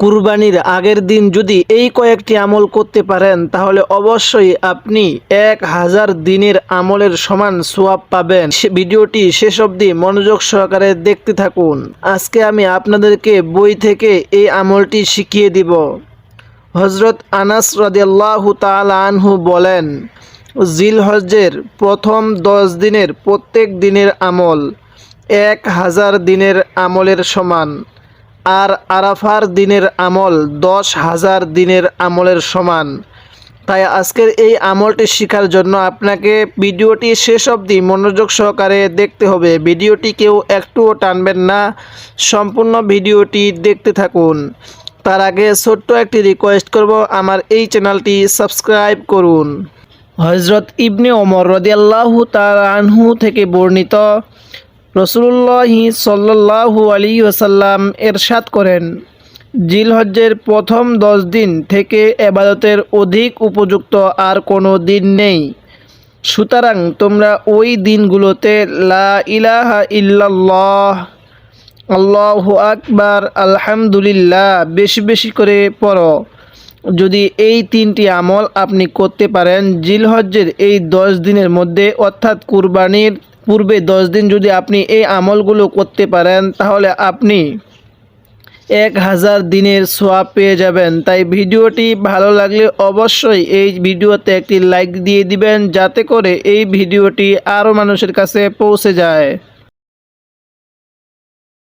কুরবানির আগের দিন যদি এই কয়েকটি আমল করতে পারেন, তাহলে অবশ্যই আপনি এক হাজার দিনের আমলের সমান সোয়াব পাবেন। ভিডিওটি শেষ অবধি মনোযোগ সহকারে দেখতে থাকুন। আজকে আমি আপনাদেরকে বই থেকে এই আমলটি শিখিয়ে দিব। হজরত আনাস রাদিয়াল্লাহু আনহু বলেন জিল হজ্জের প্রথম দশ দিনের প্রত্যেক দিনের আমল এক হাজার দিনের আমলের সমান। আর আরাফার দিনের আমল দশ হাজার দিনের আমলের সমান। তাই আজকের এই আমলটি শেখার জন্য আপনাকে ভিডিওটি শেষ অবধি মনোযোগ সহকারে দেখতে হবে। ভিডিওটি কেউ একটুও টানবেন না, সম্পূর্ণ ভিডিওটি দেখতে থাকুন। তার আগে ছোট্ট একটি রিকোয়েস্ট করব, আমার এই চ্যানেলটি সাবস্ক্রাইব করুন। হজরত ইবনে ওমর রদিয়াল্লাহু তার আনহু থেকে বর্ণিত রসুল্লাহি সাল্লাল্লাহু আলী ওসাল্লাম এরশাদ করেন, জিলহজ্জের প্রথম দশ দিন থেকে এবাদতের অধিক উপযুক্ত আর কোনো দিন নেই। সুতরাং তোমরা ওই দিনগুলোতে লা ইলাহা ইল্লাল্লাহ, আল্লাহু আকবার, আলহামদুলিল্লাহ বেশি বেশি করে পড়ো। যদি এই তিনটি আমল আপনি করতে পারেন, জিলহজ্জের এই দশ দিনের মধ্যে অর্থাৎ কুরবানির পূর্বে দশ দিন যদি আপনি এই আমলগুলো করতে পারেন, তাহলে আপনি এক হাজার দিনের সোয়াব পেয়ে যাবেন। তাই ভিডিওটি ভালো লাগলে অবশ্যই এই ভিডিওতে একটি লাইক দিয়ে দিবেন, যাতে করে এই ভিডিওটি আরও মানুষের কাছে পৌঁছে যায়।